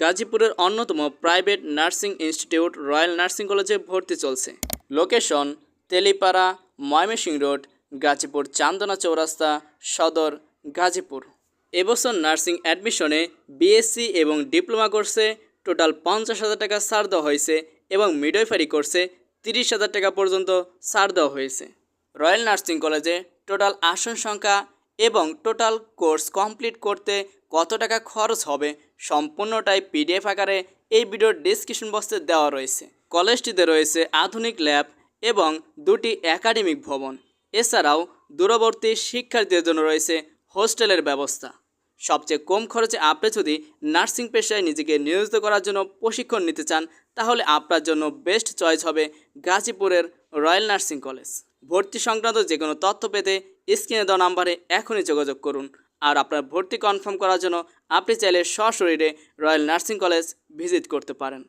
গাজীপুরের অন্যতম private nursing institute royal nursing কলেজে ভর্তি চলছে। লোকেশন তেলিপাড়া, ময়মনসিংহ রোড, গাজীপুর চান্দনা চৌরাস্তা, সদর গাজীপুর। এবছর নার্সিং অ্যাডমিশনে বিএসসি এবং ডিপ্লোমা কোর্সে টোটাল পঞ্চাশ হাজার টাকা ছাড় দেওয়া হয়েছে এবং মিডওয়াইফারি কোর্সে তিরিশ হাজার টাকা পর্যন্ত ছাড় দেওয়া হয়েছে। রয়্যাল নার্সিং কলেজে টোটাল আসন সংখ্যা এবং টোটাল কোর্স কমপ্লিট করতে কত টাকা খরচ হবে সম্পূর্ণটাই পিডিএফ আকারে এই ভিডিওর ডিসক্রিপশন বক্সে দেওয়া রয়েছে। কলেজটিতে রয়েছে আধুনিক ল্যাব এবং দুটি একাডেমিক ভবন। এছাড়াও দূরবর্তী শিক্ষার্থীদের জন্য রয়েছে হোস্টেলের ব্যবস্থা। সবচেয়ে কম খরচে আপনি যদি নার্সিং পেশায় নিজেকে নিয়োজিত করার জন্য প্রশিক্ষণ নিতে চান, তাহলে আপনার জন্য বেস্ট চয়েস হবে গাজীপুরের রয়্যাল নার্সিং কলেজ। ভর্তি সংক্রান্ত যে কোনো তথ্য পেতে স্ক্রিনে দেওয়া নাম্বারে এখনই যোগাযোগ করুন। আর আপনার ভর্তি কনফার্ম করার জন্য আপনি চাইলে সশরীরে রয়্যাল নার্সিং কলেজ ভিজিট করতে পারেন।